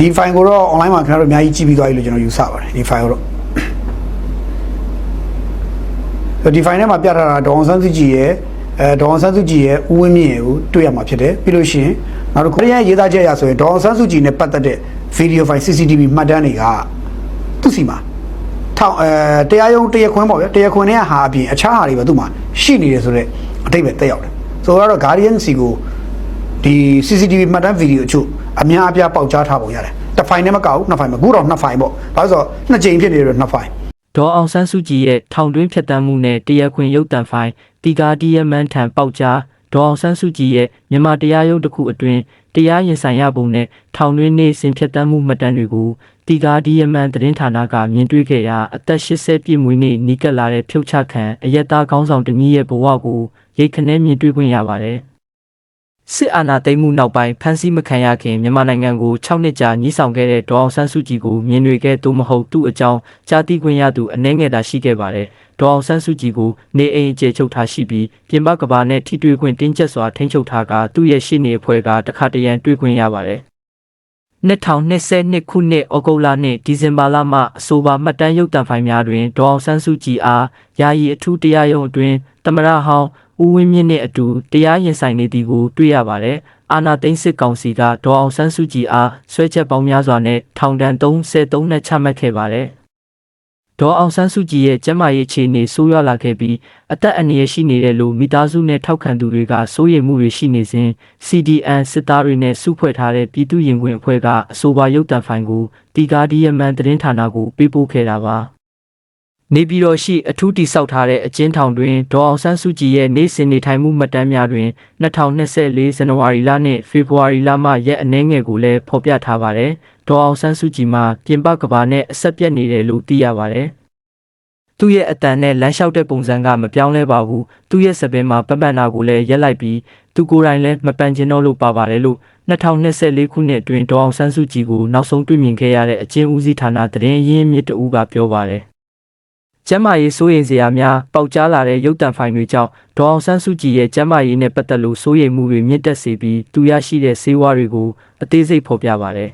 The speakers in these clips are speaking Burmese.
ဒီ file ကိုတော့ online မှာခင်ဗျားတို့အများကြီးကြည့်ပြီးသွားပြီလို့ကျွန်တော်ယူဆပါတယ်ဒီ file ကိုတော့ဆိုဒီ file ထဲမှာပြထားတာဒေါအောင်ဆန်းစုကြည်ရဲ့အဲဒေါအောင်ဆန်းစုကြည်ရဲ့ဦးဝင်းမြင့်ရဲ့ကိုတွေ့ရမှာဖြစ်တယ်ပြီးလို့ရှိရင်နောက်တစ်ခုရဲ့ရေးသားချက်အရဆိုရင်ဒေါအောင်ဆန်းစုကြည်နဲ့ပတ်သက်တဲ့ video file CCTV မှတ်တမ်းတွေကသူ့စီမှာထောင်အဲတရားရုံးတရားခွင်ပေါ့ဗျာတရားခွင်ထဲကဟာအပြင်အခြားဟာတွေပဲသူ့မှာရှိနေတယ်ဆိုတော့အတိတ်ပဲတက်ရောက်တယ်ဆိုတော့ Guardian C ကိုဒီ CCTV မှတ်တမ်းဗီဒီယိုအချို့ အများအပြားပေါက်ကြားထားပုံရတယ်တစ်ဖိုင်နဲ့မကောက်ဘူးနှစ်ဖိုင်မကူတော့နှစ်ဖိုင်ပေါ့ဘာလို့ဆိုတော့နှစ်ကြိမ်ဖြစ်နေတော့နှစ်ဖိုင်ဒေါ်အောင်ဆန်းစုကြည်ရဲ့ထောင်တွင်းဖြတ်တန်းမှုနဲ့တရားခွင်ရုပ်တံဖိုင်တီကာဒီယမန်ထံပေါက်ကြားဒေါ်အောင်ဆန်းစုကြည်ရဲ့မြန်မာတရားရုံးတစ်ခုအတွင်းတရားရင်ဆိုင်ရပုံနဲ့ထောင်တွင်းနေစဉ်ဖြတ်တန်းမှုမှတ်တမ်းတွေကိုတီကာဒီယမန်သတင်းဌာနကမြင်တွေ့ခဲ့ရာအသက်80ပြည့်မွေးနေ့နီးကပ်လာတဲ့ဖြုတ်ချခံအယက်သားခေါင်းဆောင်တမီးရဲ့ဘဝကိုရိတ်ခနဲမြင်တွေ့ခွင့်ရပါတယ်။ စစ်အာဏာသိမ်းမှုနောက်ပိုင်းဖမ်းဆီးမခံရခင်မြန်မာနိုင်ငံကို6နှစ်ကြာညှိဆောင်ခဲ့တဲ့ဒေါ်အောင်ဆန်းစုကြည်ကိုမြင်တွေ့ခဲ့သို့မဟုတ်သူ့အကြောင်းကြားသိခွင့်ရသူအနှဲငယ်သာရှိခဲ့ပါတယ်။ဒေါ်အောင်ဆန်းစုကြည်ကိုနေအိမ်အကျယ်ချုပ်ထားရှိပြီးပြင်ပကဘာနဲ့ထိတွေ့ခွင့်တင်းကျပ်စွာထိန်းချုပ်ထားကသူ့ရဲ့ရှေ့နေအဖွဲ့ကတခါတရံတွေ့ခွင့်ရပါတယ်။2022ခုနှစ်ဩဂုတ်လနှင့်ဒီဇင်ဘာလမှအဆိုပါမှတ်တမ်းရုပ်သံဖိုင်များတွင်ဒေါ်အောင်ဆန်းစုကြည်အားယာယီအထူးတရားရုံးအတွင်းတမရဟောင်း ဦးဝင်းမြင့်နှင့်အတူတရားရင်ဆိုင်နေသည်ကိုတွေ့ရပါတယ်။အာနာသိန်းစစ်ကောင်စီကဒေါ်အောင်ဆန်းစုကြည်အားဆွဲချက်ပေါင်းများစွာနဲ့ထောင်ဒဏ်33နှစ်ချမှတ်ခဲ့ပါတယ်။ဒေါ်အောင်ဆန်းစုကြည်ရဲ့ကျန်းမာရေးအခြေအနေဆိုးရွားလာခဲ့ပြီးအသက်အန္တရာယ်ရှိနေတယ်လို့မိသားစုနဲ့ထောက်ခံသူတွေကစိုးရိမ်မှုတွေရှိနေစဉ် CDN စစ်သားတွေနဲ့စုဖွဲ့ထားတဲ့ပြည်သူ့ရင်ခွင်အဖွဲ့ကအဆိုပါရုပ်တံဖိုင်ကိုတီကာဒီယမန်သတင်းဌာနကိုပေးပို့ခဲ့တာပါ။ နေပြည်တော်ရှိအထူးတိဆောက်ထားတဲ့အကျဉ်းထောင်တွင်ဒေါ်အောင်ဆန်းစုကြည်ရဲ့နေ့စဉ်နေထိုင်မှုမှတ်တမ်းများတွင်2024ဇန်နဝါရီလနှင့်ဖေဖော်ဝါရီလမှရက်အနည်းငယ်ကိုလည်းဖော်ပြထားပါတယ်။ဒေါ်အောင်ဆန်းစုကြည်မှာပြင်ပကဘာနဲ့အဆက်ပြတ်နေတယ်လို့သိရပါတယ်။သူ့ရဲ့အတန်နဲ့လမ်းလျှောက်တဲ့ပုံစံကမပြောင်းလဲပါဘူးသူ့ရဲ့စပင်မှာပပန်နာကိုလည်းရက်လိုက်ပြီးသူကိုယ်တိုင်လည်းမပန်ကျင်တော့လို့ပါပါတယ်လို့2024ခုနှစ်အတွင်းဒေါအောင်ဆန်းစုကြည်ကိုနောက်ဆုံးတွေ့မြင်ခဲ့ရတဲ့အကျဉ်းဦးစီးဌာနသတင်းရင်းမြစ်တဦးကပြောပါတယ် ကျမ်းမာရေးစိုးရိမ်စရာများပေါက်ကြားလာတဲ့ရုပ်တံဖိုင်တွေကြောင့်ဒေါအောင်ဆန်းစုကြည်ရဲ့ကျမ်းမာရေးနဲ့ပတ်သက်လို့စိုးရိမ်မှုတွေမြင့်တက်စေပြီးသူရရှိတဲ့ဆေးဝါးတွေကိုအသေးစိတ်ဖော်ပြပါတယ်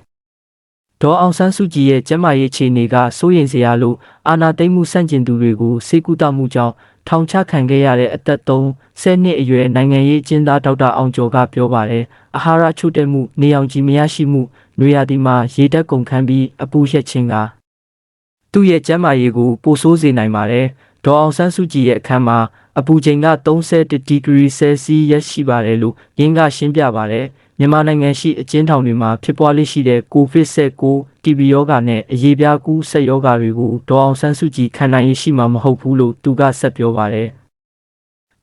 ဒေါ်အောင်ဆန်းစုကြည်ရဲ့ကျန်းမာရေးအခြေအနေကစိုးရိမ်စရာလို့အာနာသိမ့်မှုစန့်ကျင်သူတွေကိုစေကူတာမှုကြောင့်ထောင်ချခံခဲ့ရတဲ့အသက်3 10နှစ်အရွယ်နိုင်ငံရေးအကျဉ်းသားဒေါက်တာအောင်ကျော်ကပြောပါတယ်အာဟာရချို့တဲ့မှုနေအောင်ကြည်မရရှိမှုနွေရာသီမှာရေတက်ကုန်ခန်းပြီးအပူရက်ခြင်းက သူ့ရဲ့ကျန်းမာရေးကိုပိုဆိုးစေနိုင်ပါတယ်ဒေါ်အောင်ဆန်းစုကြည်ရဲ့အခန်းမှာအပူချိန်က30ဒီဂရီဆဲစီယပ်ရှိပါတယ်လို့ရင်းကရှင်းပြပါတယ်မြန်မာနိုင်ငံရှိအကျဉ်းထောင်တွေမှာဖြစ်ပွားလေးရှိတဲ့ COVID-19 TB ရောဂါနဲ့အရေးပြားကူးဆက်ရောဂါတွေကိုဒေါ်အောင်ဆန်းစုကြည်ခံနိုင်ရရှိမှာမဟုတ်ဘူးလို့သူကဆက်ပြောပါတယ်။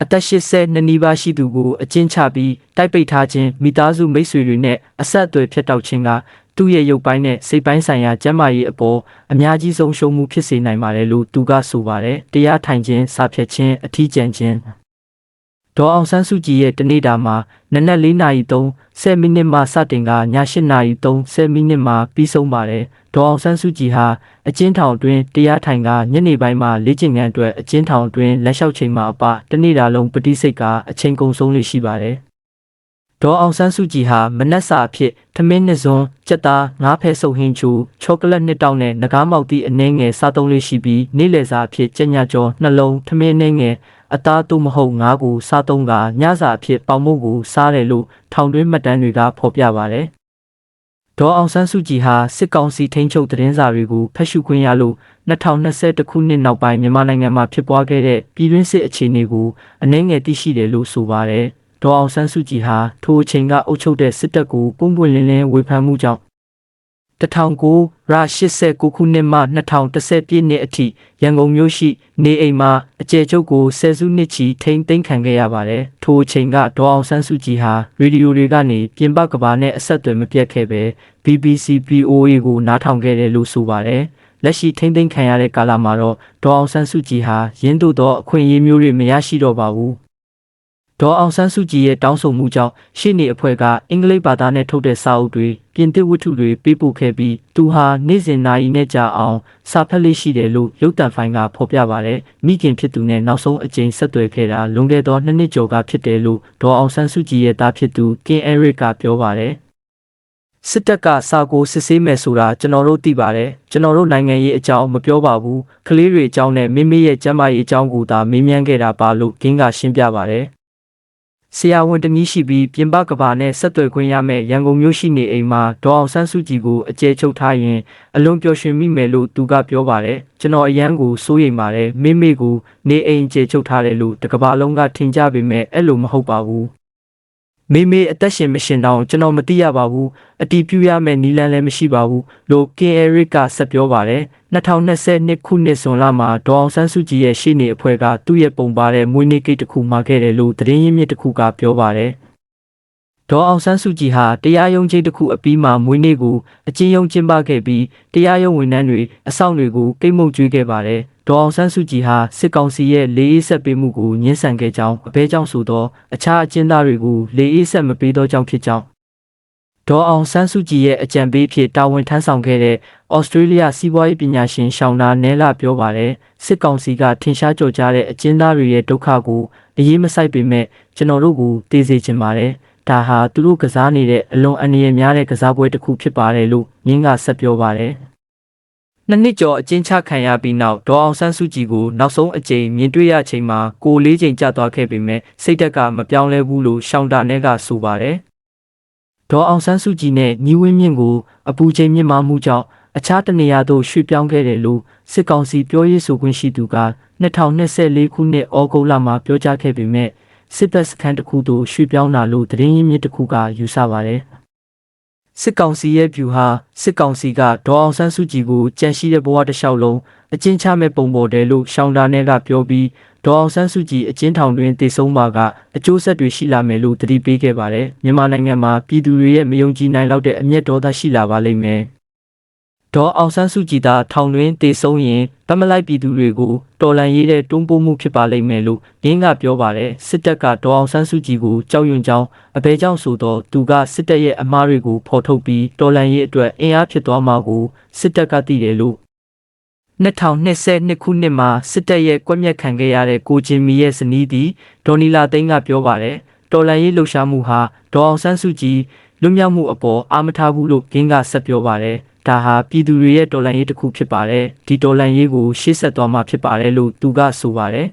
အသက်80နှစ်နီးပါးရှိသူကိုအကျဉ်းချပြီးတိုက်ပိတ်ထားခြင်းမိသားစုမိတ်ဆွေတွေနဲ့အဆက်အသွယ်ဖြတ်တောက်ခြင်းက သူ့ရဲ့ရုပ်ပိုင်းနဲ့စိတ်ပိုင်းဆိုင်ရာကျန်းမာရေးအပေါ်အများကြီးဆုံးရှုံးမှုဖြစ်စေနိုင်ပါတယ်လို့သူကဆိုပါတယ်။တရားထိုင်ခြင်းစာဖြတ်ခြင်းအထီးကျန်ခြင်းဒေါ်အောင်ဆန်းစုကြည်ရဲ့တနေ့တာမှာနနက်၄နာရီ3 10မိနစ်မှစတင်ကည8နာရီ3 10မိနစ်မှပြီးဆုံးပါတယ်ဒေါ်အောင်ဆန်းစုကြည်ဟာအကျဉ်းထောင်အတွင်းတရားထိုင်ကညနေပိုင်းမှာလေ့ကျင့်ခန်းအတွက်အကျဉ်းထောင်အတွင်းလက်လျှောက်ချိန်မှာအပတနေ့တာလုံးပဋိစိတ်ကအချိန်ကုန်ဆုံးလို့ရှိပါတယ် ဒေါ်အောင်ဆန်းစုကြည်ဟာမနက်စာအဖြစ်ထမင်းနှစ်စွန်းကြက်သားငါးဖဲဆုပ်ဟင်းချူချောကလက်နှစ်တောင်းနဲ့ငကားမောက်သည့်အနှဲငယ်စားသုံးလေးရှိပြီးနေ့လယ်စာအဖြစ်ကြက်ညကျော်နှလုံးထမင်းနှဲငယ်အသားသို့မဟုတ်ငါးကိုစားသုံးကညစာအဖြစ်ပေါင်မုတ်ကိုစားတယ်လို့ထောင်တွင်းမှတ်တမ်းတွေကဖော်ပြပါတယ်ဒေါ်အောင်ဆန်းစုကြည်ဟာစစ်ကောင်စီထိန်းချုပ်သတင်းစာတွေကိုဖတ်ရှုခွင့်ရလို့2021ခုနှစ်နောက်ပိုင်းမြန်မာနိုင်ငံမှာဖြစ်ပွားခဲ့တဲ့ပြည်တွင်းစစ်အခြေအနေကိုအနှဲငယ်သိရှိတယ်လို့ဆိုပါတယ် ဒေါ်အောင်ဆန်းစုကြည်ဟာထိုအချိန်ကအုပ်ချုပ်တဲ့စစ်တပ်ကိုပုံပွင့်လင်းလင်းဝေဖန်မှုကြောင့်1900ရ89ခုနှစ်မှ2010ပြည့်နှစ်အထိရန်ကုန်မြို့ရှိ နေအိမ်မှာအကျယ်ချုပ်ကိုဆယ်စုနှစ်ချီထိန်းသိမ်းခံခဲ့ရပါတယ်။ထိုအချိန်ကဒေါ်အောင်ဆန်းစုကြည်ဟာရေဒီယိုတွေကနေပြင်ပကဘာနဲ့အဆက်အသွယ်မပြတ်ခဲ့ပဲ BBC VOA ကိုနားထောင်ခဲ့တယ်လို့ဆိုပါတယ်။လက်ရှိထိန်းသိမ်းခံရတဲ့ကာလမှာတော့ဒေါ်အောင်ဆန်းစုကြည်ဟာရင်းတို့သောအခွင့်အရေးမျိုးတွေမရရှိတော့ပါဘူး။ ဒေါ်အောင်ဆန်းစုကြည်ရဲ့တောင်းဆိုမှုကြောင့်ရှေ့နေအဖွဲ့ကအင်္ဂလိပ်ဘာသာနဲ့ထုတ်တဲ့စာအုပ်တွေပြင်သစ်ဝတ္ထုတွေပေးပို့ခဲ့ပြီးသူဟာနေ့စဉ်နာရီနဲ့ကြာအောင်စာဖတ်လေးရှိတယ်လို့ရုပ်တံဖိုင်ကဖော်ပြပါတယ်မိခင်ဖြစ်သူနဲ့နောက်ဆုံးအကြိမ်ဆက်သွယ်ခဲ့တာလွန်ခဲ့သောနှစ်နှစ်ကျော်ကဖြစ်တယ်လို့ဒေါ်အောင်ဆန်းစုကြည်ရဲ့သားဖြစ်သူကင်အဲရစ်ကပြောပါတယ်စစ်တပ်ကစာကိုစစ်ဆေးမယ်ဆိုတာကျွန်တော်တို့သိပါတယ်ကျွန်တော်တို့နိုင်ငံရေးအကြောင်းမပြောပါဘူးကလေးတွေအကြောင်းနဲ့မိမိရဲ့ကျန်းမာရေးအကြောင်းကိုသာမေးမြန်းခဲ့တာပါလို့ဂင်းကရှင်းပြပါတယ် ဆရာဝန်တနည်းရှိပြီးပြင်ပကဘာနဲ့ဆက်သွယ်ခွင့်ရမဲ့ရန်ကုန်မြို့ရှိနေအိမ်မှာဒေါအောင်ဆန်းစုကြည်ကိုအကျဲချုပ်ထားရင်အလွန်ပျော်ရွှင်မိမယ်လို့သူကပြောပါတယ်ကျွန်တော်အရန်ကိုစိုးရိမ်ပါတယ်မိမိကိုနေအိမ်ကျဲချုပ်ထားတယ်လို့တကဘာလုံးကထင်ကြပေမဲ့အဲ့လိုမဟုတ်ပါဘူး မေမေအသက်ရှင်မရှင်တောင်ကျွန်တော်မသိရပါဘူးအတီးပြူရမယ့်နီလန်လည်းမရှိပါဘူးလို့ကင်အရစ်ကဆက်ပြောပါတယ်2022ခုနှစ်ဇွန်လမှာဒေါအောင်ဆန်းစုကြည်ရဲ့ရှေ့နေအဖွဲ့ကသူ့ရဲ့ပုံပါတဲ့မွေးနေ့ကိတ်တစ်ခုမှာခဲ့တယ်လို့သတင်းရင်းမြစ်တစ်ခုကပြောပါတယ် ဒေါ်အောင်ဆန်းစုကြည်ဟာတရားရုံးချိန်တစ်ခုအပြီးမှာမွေးနေ့ကိုအချင်းယုံကျင်းပခဲ့ပြီးတရားရုံးဝန်ထမ်းတွေအဆောင်တွေကိုကိတ်မုတ်ကျွေးခဲ့ပါတယ်ဒေါ်အောင်ဆန်းစုကြည်ဟာစစ်ကောင်စီရဲ့လေးအေးဆက်ပေးမှုကိုညှင်းဆန်ခဲ့ကြောင်းအဘဲကြောင့်ဆိုသောအခြားအကျဉ်းသားတွေကိုလေးအေးဆက်မပေးသောကြောင့်ဖြစ်ကြောင်းဒေါ်အောင်ဆန်းစုကြည်ရဲ့အကြံပေးဖြစ်တာဝန်ထမ်းဆောင်ခဲ့တဲ့ဩစတြေးလျစီးပွားရေးပညာရှင်ရှောင်းနာနဲလာပြောပါတယ်စစ်ကောင်စီကထင်ရှားကြော်ကြားတဲ့အကျဉ်းသားတွေရဲ့ဒုက္ခကိုအရေးမဆိုင်ပေမဲ့ကျွန်တော်တို့ကိုသိစေချင်ပါတယ် ဒါဟာသူတို့ကစားနေတဲ့အလွန်အန္တရာယ်များတဲ့ကစားပွဲတစ်ခုဖြစ်ပါတယ်လို့ငင်းကဆက်ပြောပါတယ်နှစ်နှစ်ကျော်အကျဉ်းချခံရပြီးနောက်ဒေါ်အောင်ဆန်းစုကြည်ကိုနောက်ဆုံးအကြိမ်မြင်တွေ့ရချိန်မှာကိုယ်လေးချိန်ကြာသွားခဲ့ပေမဲ့စိတ်ဓာတ်ကမပြောင်းလဲဘူးလို့ရှောင်းတာနဲ့ကဆိုပါတယ်။ဒေါ်အောင်ဆန်းစုကြည်နဲ့ညီဝင်းမြင့်ကိုအပူချိန်မြင့်မားမှုကြောင့်အခြားတနေရာသို့ရွှေ့ပြောင်းခဲ့တယ်လို့စစ်ကောင်စီပြောရေးဆိုခွင့်ရှိသူက2024ခုနှစ်ဩဂုတ်လမှာပြောကြားခဲ့ပေမဲ့ စစ်တပ်စခန်းတစ်ခုသို့ရွှေ့ပြောင်းလာလို့သတင်းရင်းမြစ်တစ်ခုကယူဆပါတယ်။စစ်ကောင်စီရဲ့ view ဟာစစ်ကောင်စီကဒေါ်အောင်ဆန်းစုကြည်ကိုကြန့်ရှိတဲ့ဘဝတစ်လျှောက်လုံးအကျဉ်းချမဲ့ပုံပေါ်တယ်လို့ရှောင်းတာနဲ့ကပြောပြီးဒေါ်အောင်ဆန်းစုကြည်အကျဉ်းထောင်တွင်တည်ဆုံးပါကအကျိုးဆက်တွေရှိလာမယ်လို့တတိပေးခဲ့ပါတယ်မြန်မာနိုင်ငံမှာပြည်သူတွေရဲ့မယုံကြည်နိုင်လောက်တဲ့အမျက်ဒေါသရှိလာပါလိမ့်မယ် ဒေါ်အောင်ဆန်းစုကြည်သာထောင်တွင်တည်ဆုံးရင်တမလိုက်ပြည်သူတွေကိုတော်လန်ရေးတဲ့တွန်းပို့မှုဖြစ်ပါလိမ့်မယ်လို့ရင်းကပြောပါတယ်စစ်တပ်ကဒေါ်အောင်ဆန်းစုကြည်ကိုကြောက်ရွံ့ကြောင်းအဘဲကြောင့်ဆိုတော့သူကစစ်တပ်ရဲ့အမားတွေကိုဖော်ထုတ်ပြီးတော်လန်ရေးအတွက်အင်အားဖြစ်သွားမှာကိုစစ်တပ်ကသိတယ်လို့2022ခုနှစ်မှာစစ်တပ်ရဲ့ကွက်မြက်ခံခဲ့ရတဲ့ကိုချင်းမီရဲ့ဇနီးသည်ဒေါ်နီလာသိန်းကပြောပါတယ်တော်လန်ရေးလှုပ်ရှားမှုဟာဒေါ်အောင်ဆန်းစုကြည်လွတ်မြောက်မှုအပေါ်အာမထားဘူးလို့ဂင်းကဆက်ပြောပါတယ် ဒါဟာပြည်သူတွေရဲ့တော်လှန်ရေးတစ်ခုဖြစ်ပါတယ်ဒီတော်လှန်ရေးကိုရှေ့ဆက်သွားမှာဖြစ်ပါတယ်လို့သူကဆိုပါတယ်